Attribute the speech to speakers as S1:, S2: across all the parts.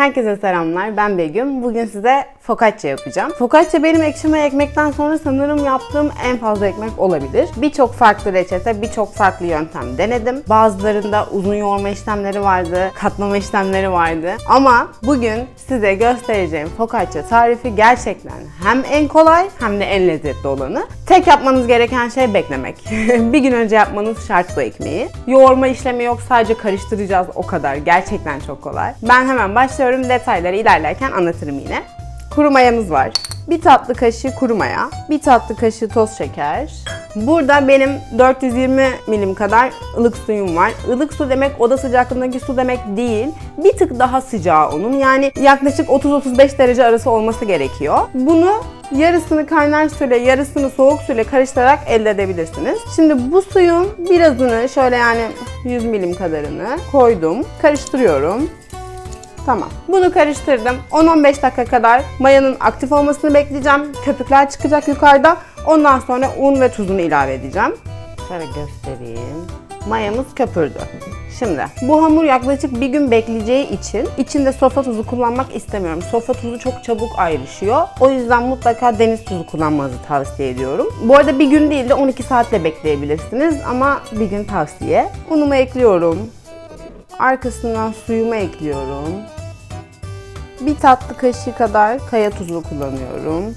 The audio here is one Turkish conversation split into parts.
S1: Herkese selamlar. Ben Begüm. Bugün size focaccia yapacağım. Focaccia benim ekşime ekmekten sonra sanırım yaptığım en fazla ekmek olabilir. Birçok farklı reçete, birçok farklı yöntem denedim. Bazılarında uzun yoğurma işlemleri vardı, katlama işlemleri vardı. Ama bugün size göstereceğim focaccia tarifi gerçekten hem en kolay hem de en lezzetli olanı. Tek yapmanız gereken şey beklemek. bir gün önce yapmanız şart bu ekmeği. Yoğurma işlemi yok, sadece karıştıracağız o kadar. Gerçekten çok kolay. Ben hemen başlıyorum. Detayları ilerlerken anlatırım yine. Kuru mayamız var. Bir tatlı kaşığı kuru maya, bir tatlı kaşığı toz şeker. Burada benim 420 milim kadar ılık suyum var. Ilık su demek oda sıcaklığındaki su demek değil. Bir tık daha sıcağı onun. Yani yaklaşık 30-35 derece arası olması gerekiyor. Bunu yarısını kaynar suyla yarısını soğuk suyla karıştırarak elde edebilirsiniz. Şimdi bu suyun birazını şöyle yani 100 milim kadarını koydum. Karıştırıyorum. Tamam. Bunu karıştırdım. 10-15 dakika kadar mayanın aktif olmasını bekleyeceğim. Köpükler çıkacak yukarıda. Ondan sonra un ve tuzunu ilave edeceğim. Şöyle göstereyim. Mayamız köpürdü. Şimdi bu hamur yaklaşık bir gün bekleyeceği için içinde sofra tuzu kullanmak istemiyorum. Sofra tuzu çok çabuk ayrışıyor. O yüzden mutlaka deniz tuzu kullanmanızı tavsiye ediyorum. Bu arada bir gün değil de 12 saatle bekleyebilirsiniz ama bir gün tavsiye. Unumu ekliyorum. Arkasından suyumu ekliyorum. Bir tatlı kaşığı kadar kaya tuzu kullanıyorum.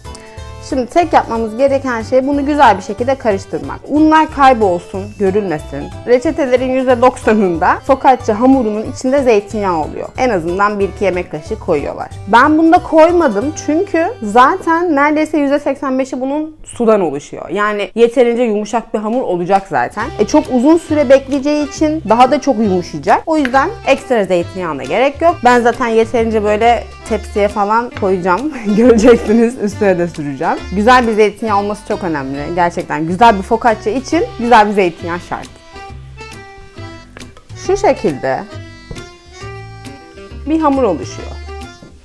S1: Şimdi tek yapmamız gereken şey bunu güzel bir şekilde karıştırmak. Unlar kaybolsun, görülmesin. Reçetelerin %90'ında focaccia hamurunun içinde zeytinyağı oluyor. En azından 1-2 yemek kaşığı koyuyorlar. Ben bunda koymadım çünkü zaten neredeyse %85'i bunun sudan oluşuyor. Yani yeterince yumuşak bir hamur olacak zaten. E çok uzun süre bekleyeceği için daha da çok yumuşayacak. O yüzden ekstra zeytinyağına gerek yok. Ben zaten yeterince böyle tepsiye falan koyacağım. Göreceksiniz üstüne de süreceğim. Güzel bir zeytinyağı olması çok önemli. Gerçekten güzel bir focaccia için güzel bir zeytinyağı şart. Şu şekilde bir hamur oluşuyor.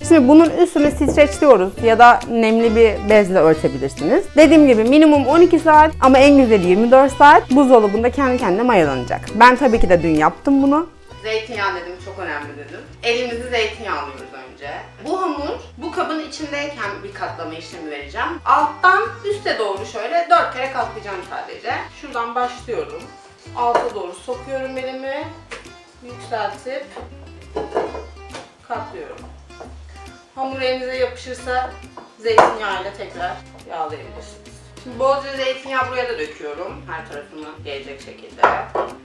S1: Şimdi bunun üstünü streçliyoruz ya da nemli bir bezle örtebilirsiniz. Dediğim gibi minimum 12 saat ama en güzeli 24 saat buzdolabında kendi kendine mayalanacak. Ben tabii ki de dün yaptım bunu. Zeytinyağı dedim çok önemli dedim. Elimizi zeytinyağı alıyoruz önce. Bu hamur bu kabın içindeyken bir katlama işlemi vereceğim. Alttan üste doğru şöyle 4 kere katlayacağım sadece. Şuradan başlıyorum. Alta doğru sokuyorum elimi. Yükseltip katlıyorum. Hamur elinize yapışırsa zeytinyağıyla tekrar yağlayabilirsiniz. Şimdi bolca zeytinyağı buraya da döküyorum. Her tarafına gelecek şekilde.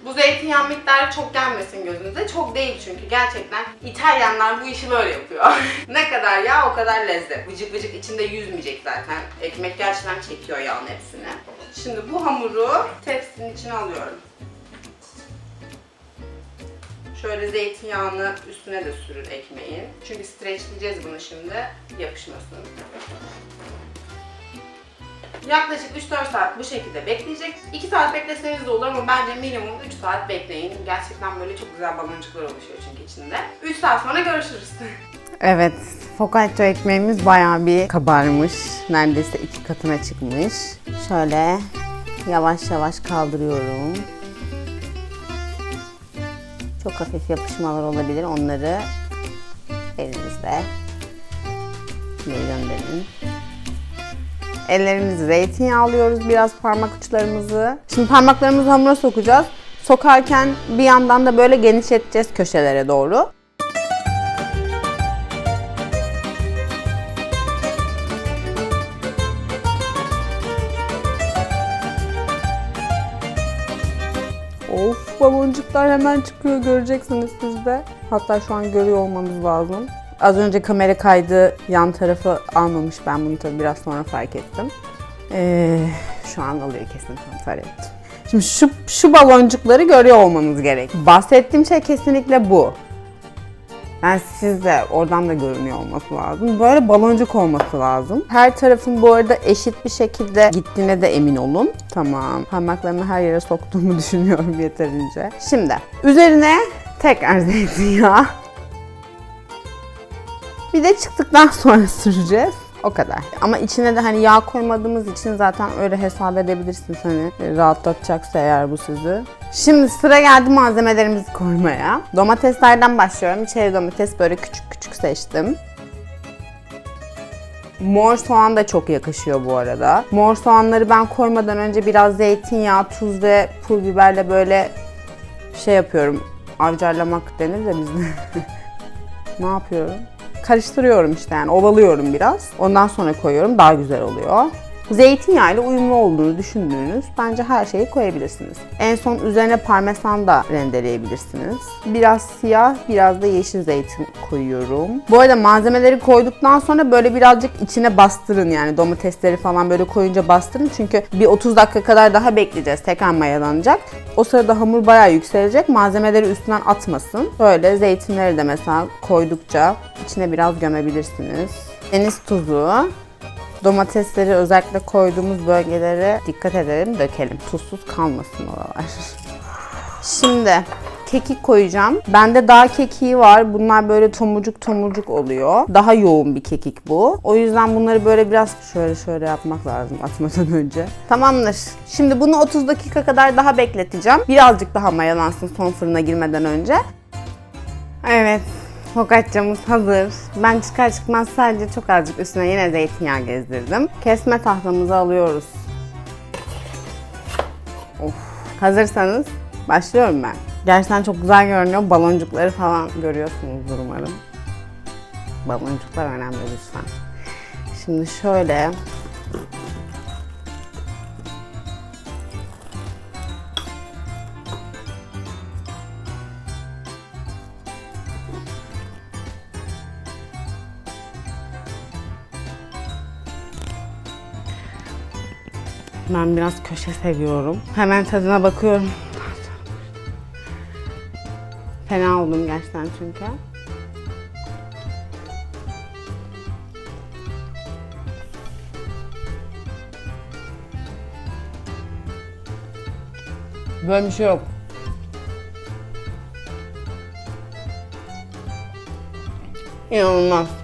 S1: Bu zeytinyağı miktarı çok gelmesin gözünüze. Çok değil çünkü gerçekten İtalyanlar bu işi böyle yapıyor. ne kadar yağ o kadar lezzet. Vıcık vıcık içinde yüzmeyecek zaten. Ekmek gerçekten çekiyor yağın hepsini. Şimdi bu hamuru tepsinin içine alıyorum. Şöyle zeytinyağını üstüne de sürün ekmeğin. Çünkü streçleyeceğiz bunu şimdi. Yapışmasın. Yaklaşık 3-4 saat bu şekilde bekleyecek. 2 saat bekleseniz de olur ama bence minimum 3 saat bekleyin. Gerçekten böyle çok güzel baloncuklar oluşuyor çünkü içinde. 3 saat sonra görüşürüz. Evet, focaccia ekmeğimiz bayağı bir kabarmış. Neredeyse iki katına çıkmış. Şöyle yavaş yavaş kaldırıyorum. Çok hafif yapışmalar olabilir. Onları elinizle bir gönderin. Ellerimizi zeytinyağı alıyoruz biraz parmak uçlarımızı. Şimdi parmaklarımızı hamura sokacağız. Sokarken bir yandan da böyle genişleteceğiz köşelere doğru. Of baloncuklar hemen çıkıyor göreceksiniz siz de. Hatta şu an görüyor olmanız lazım. Az önce kamera kaydı yan tarafı almamış. Ben bunu tabii biraz sonra fark ettim. Ee, şu an alıyor kesin kontrol ettim. Şimdi şu, şu baloncukları görüyor olmanız gerek. Bahsettiğim şey kesinlikle bu. Ben sizde oradan da görünüyor olması lazım. Böyle baloncuk olması lazım. Her tarafın bu arada eşit bir şekilde gittiğine de emin olun. Tamam. Parmaklarımı her yere soktuğumu düşünüyorum yeterince. Şimdi üzerine tekrar zeytinyağı. Bir de çıktıktan sonra süreceğiz. O kadar. Ama içine de hani yağ koymadığımız için zaten öyle hesap edebilirsiniz hani rahatlatacaksa eğer bu sizi. Şimdi sıra geldi malzemelerimizi koymaya. Domateslerden başlıyorum. Çeri domates böyle küçük küçük seçtim. Mor soğan da çok yakışıyor bu arada. Mor soğanları ben koymadan önce biraz zeytinyağı, tuz ve pul biberle böyle şey yapıyorum. Avcarlamak denir de bizde. ne yapıyorum? Karıştırıyorum işte yani ovalıyorum biraz. Ondan sonra koyuyorum daha güzel oluyor. Zeytinyağı ile uyumlu olduğunu düşündüğünüz bence her şeyi koyabilirsiniz. En son üzerine parmesan da rendeleyebilirsiniz. Biraz siyah, biraz da yeşil zeytin koyuyorum. Bu arada malzemeleri koyduktan sonra böyle birazcık içine bastırın yani domatesleri falan böyle koyunca bastırın. Çünkü bir 30 dakika kadar daha bekleyeceğiz. Tekrar mayalanacak. O sırada hamur bayağı yükselecek. Malzemeleri üstünden atmasın. Böyle zeytinleri de mesela koydukça içine biraz gömebilirsiniz. Deniz tuzu, Domatesleri özellikle koyduğumuz bölgelere dikkat edelim, dökelim. Tuzsuz kalmasın oralar. Şimdi kekik koyacağım. Bende dağ kekiği var. Bunlar böyle tomurcuk tomurcuk oluyor. Daha yoğun bir kekik bu. O yüzden bunları böyle biraz şöyle şöyle yapmak lazım atmadan önce. Tamamdır. Şimdi bunu 30 dakika kadar daha bekleteceğim. Birazcık daha mayalansın son fırına girmeden önce. Evet. Focaccia'mız hazır. Ben çıkar çıkmaz sadece çok azıcık üstüne yine zeytinyağı gezdirdim. Kesme tahtamızı alıyoruz. Of. Hazırsanız başlıyorum ben. Gerçekten çok güzel görünüyor. Baloncukları falan görüyorsunuzdur umarım. Baloncuklar önemli lütfen. Şimdi şöyle Ben biraz köşe seviyorum. Hemen tadına bakıyorum. Fena oldum gerçekten çünkü. Böyle bir şey yok. İnanılmaz.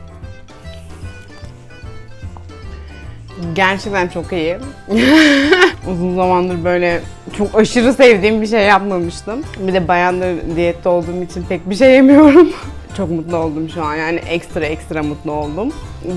S1: Gerçekten çok iyi. Uzun zamandır böyle çok aşırı sevdiğim bir şey yapmamıştım. Bir de bayandır diyette olduğum için pek bir şey yemiyorum. çok mutlu oldum şu an yani ekstra ekstra mutlu oldum.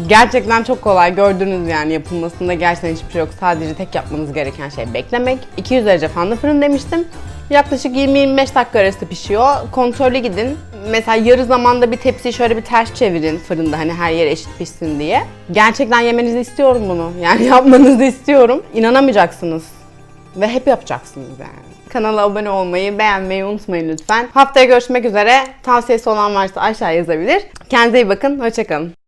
S1: Gerçekten çok kolay gördünüz yani yapılmasında gerçekten hiçbir şey yok. Sadece tek yapmanız gereken şey beklemek. 200 derece fırında fırın demiştim. Yaklaşık 20-25 dakika arası pişiyor. Kontrollü gidin. Mesela yarı zamanda bir tepsiyi şöyle bir ters çevirin fırında hani her yer eşit pişsin diye. Gerçekten yemenizi istiyorum bunu. Yani yapmanızı istiyorum. İnanamayacaksınız. Ve hep yapacaksınız yani. Kanala abone olmayı, beğenmeyi unutmayın lütfen. Haftaya görüşmek üzere. Tavsiyesi olan varsa aşağı yazabilir. Kendinize iyi bakın. Hoşçakalın.